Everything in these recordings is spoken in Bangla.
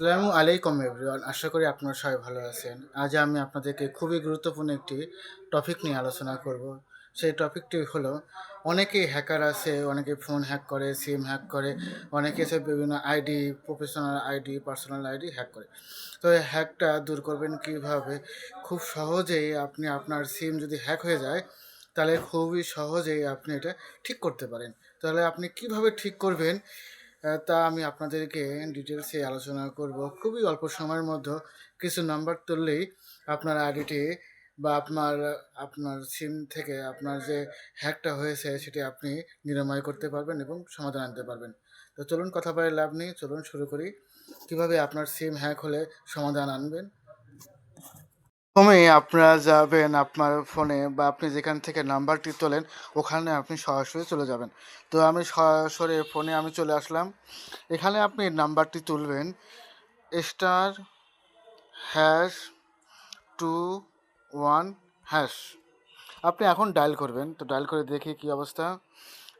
আসসালামু আলাইকুম এভরিওয়ান আশা করি আপনারা সবাই ভালো আছেন। আজ আমি আপনাদেরকে খুবই গুরুত্বপূর্ণ একটি টপিক নিয়ে আলোচনা করব। সেই টপিকটি হলো, অনেকেই হ্যাকার আছে, অনেকে ফোন হ্যাক করে সিম হ্যাক করে, অনেকে এসে বিভিন্ন ID professional ID personal ID hack করে। তো এই হ্যাকটা দূর করবেন কীভাবে? খুব সহজেই আপনি আপনার সিম যদি হ্যাক হয়ে যায়, তাহলে খুবই সহজেই আপনি এটা ঠিক করতে পারেন। তাহলে আপনি কীভাবে ঠিক করবেন? তা আমি আপনাদেরকে ডিটেলসে আলোচনা করব। খুবই অল্প সময়ের মধ্যে কিছু নাম্বার তুললেই আপনার আইডিটি বা আপনার আপনার সিম থেকে আপনার যে হ্যাকটা হয়েছে সেটি আপনি নিরাময় করতে পারবেন এবং সমাধান আনতে পারবেন। তো চলুন কথা বলে লাভ নেই, চলুন শুরু করি। কীভাবে আপনার সিম হ্যাক হলে সমাধান আনবেন? প্রথমে আপনারা যাবেন আপনার ফোনে বা আপনি যেখান থেকে নাম্বারটি তোলেন, ওখানে আপনি সরাসরি চলে যাবেন। তো আমি সরাসরি ফোনে আমি চলে আসলাম। এখানে আপনি নাম্বারটি তুলবেন, star hash two one hash. আপনি এখন ডায়াল করবেন, তো ডায়াল করে দেখি কি অবস্থা।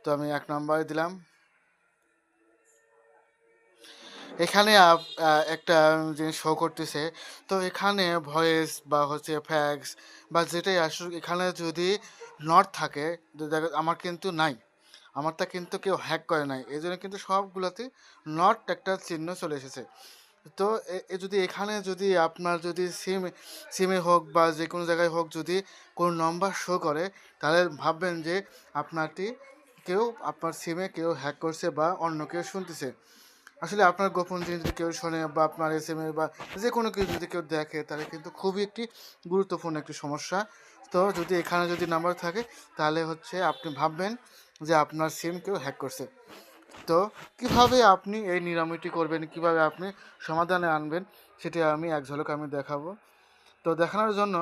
তো আমি এক নাম্বার দিলাম। এখানে একটা জিনিস শো করতেছে। তো এখানে ভয়েস বা হচ্ছে ফ্যাক্স বা যেটাই আসুক, এখানে যদি নট থাকে আমার কিন্তু নাই। আমারটা কিন্তু কেউ হ্যাক করে নাই। এই জন্য কিন্তু সবগুলোতে নট একটা চিহ্ন চলে এসেছে। তো এ যদি এখানে যদি আপনার যদি সিম সিমে হোক বা যে কোনো জায়গায় হোক যদি কোনো নম্বর শো করে, তাহলে ভাববেন যে আপনারটি কেউ, আপনার সিমে কেউ হ্যাক করছে বা অন্য কেউ শুনতেছে। আসলে আপনার গোপন জিনিস যদি কেউ শোনে বা আপনার এস এম এ বা যে কোনো কিছু যদি কেউ দেখে, তাহলে কিন্তু খুবই একটি গুরুত্বপূর্ণ একটি সমস্যা। তো যদি এখানে যদি নাম্বার থাকে, তাহলে হচ্ছে আপনি ভাববেন যে আপনার সিম কেউ হ্যাক করছে। তো কীভাবে আপনি এই নিরাময়টি করবেন, কীভাবে আপনি সমাধানে আনবেন, সেটি আমি এক ঝলক আমি দেখাবো। তো দেখানোর জন্য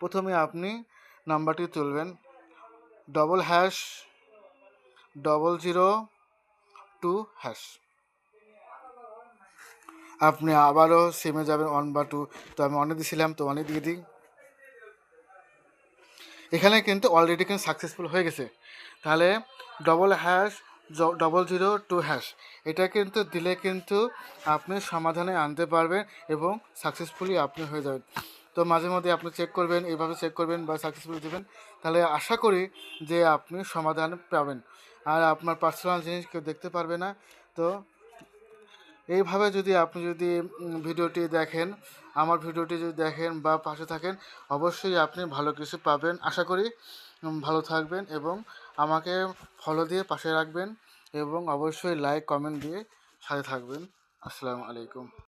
প্রথমে আপনি নাম্বারটি তুলবেন। Double hash double zero two hash আপনি আবারও সিমে যাবেন ওয়ান বা টু তো আমি অনে দিয়েছিলাম তো অনে দিয়ে দিই। এখানে কিন্তু অলরেডি কিন্তু সাকসেসফুল হয়ে গেছে। তাহলে double hash double zero two hash এটা কিন্তু দিলে কিন্তু আপনি সমাধানে আনতে পারবেন এবং সাকসেসফুলি আপনি হয়ে যাবেন। তো মাঝে মধ্যে আপনি চেক করবেন, এইভাবে চেক করবেন বা সাকসেসফুল দেবেন। তাহলে আশা করি যে আপনি সমাধান পাবেন। আর আপনার পার্সোনাল জিনিস কেউ দেখতে পারবে না, তো এইভাবে যদি আপনি যদি ভিডিওটি দেখেন, আমার ভিডিওটি যদি দেখেন বা পাশে থাকেন, অবশ্যই আপনি ভালো কিছু পাবেন। আশা করি ভালো থাকবেন এবং আমাকে ফলো দিয়ে পাশে রাখবেন এবং অবশ্যই লাইক কমেন্ট দিয়ে সাথে থাকবেন। আসসালামু আলাইকুম।